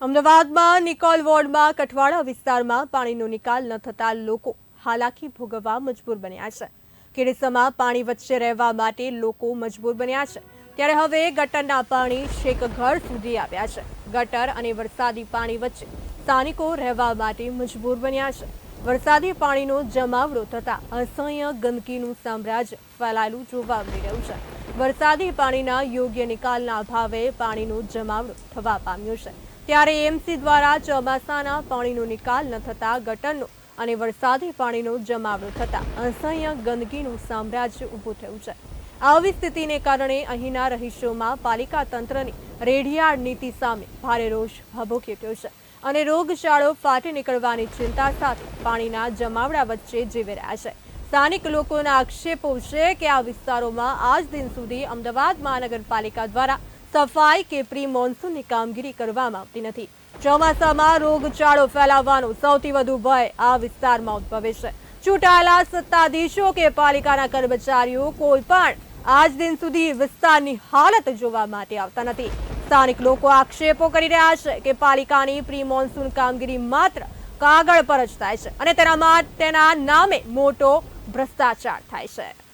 અમદાવાદમાં નિકોલ વોર્ડમાં કઠવાડા વિસ્તારમાં પાણીનો નિકાલ ન થતા લોકો હાલાકી ભોગવવા મજબૂર બન્યા છે. કેડેસમાં પાણી વચ્ચે રહેવા માટે લોકો મજબૂર બન્યા છે. ત્યારે હવે ગટરના પાણી છેક ઘર સુધી આવ્યા છે. ગટર અને વરસાદી પાણી વચ્ચે સ્થાનિકો રહેવા માટે મજબૂર બન્યા છે. વરસાદી પાણીનો જમાવડો થતા અસહ્ય ગંદકીનું સામ્રાજ્ય ફેલાયેલું જોવા મળી રહ્યું છે. વરસાદી પાણીના યોગ્ય નિકાલના અભાવે પાણીનો જમાવડો થવા પામ્યો છે. ત્યારે એમસી દ્વારા ચોમાસાના પાણીનો નિકાલ ન થતા ગટરનો અને વરસાદી પાણીનો જમાવડો થતા અસહ્ય ગંદકીનું સામ્રાજ્ય ઊભું થયું છે. આવી સ્થિતિને કારણે અહીંના રહીશોમાં પાલિકા તંત્રની રેઢિયાળ નીતિ સામે ભારે રોષ ભભૂકી ઉઠ્યો છે અને રોગચાળો ફાટી નીકળવાની ચિંતા સાથે પાણીના જમાવડા વચ્ચે જીવી રહ્યા છે. સ્થાનિક લોકોના આક્ષેપો છે કે આ વિસ્તારોમાં આજ દિન સુધી અમદાવાદ મહાનગરપાલિકા દ્વારા સફાઈ કે પ્રી મોન્સૂનની કામગીરી કરવામાં આવતી નથી. ચોમાસામાં રોગચાળો ફેલાવવાનો સૌથી વધુ ભય આ વિસ્તારમાં ઉદ્ભવે છે. ચૂંટાયેલા સત્તાધીશો કે પાલિકાના કર્મચારીઓ કોઈ પણ આજ દિન સુધી વિસ્તારની હાલત જોવા માટે આવતા નથી. સ્થાનિક લોકો આક્ષેપો કરી રહ્યા છે કે પાલિકાની પ્રી મોન્સૂન કામગીરી માત્ર કાગળ પર જ થાય છે અને તેના માટેના નામે મોટો ભ્રષ્ટાચાર થાય છે.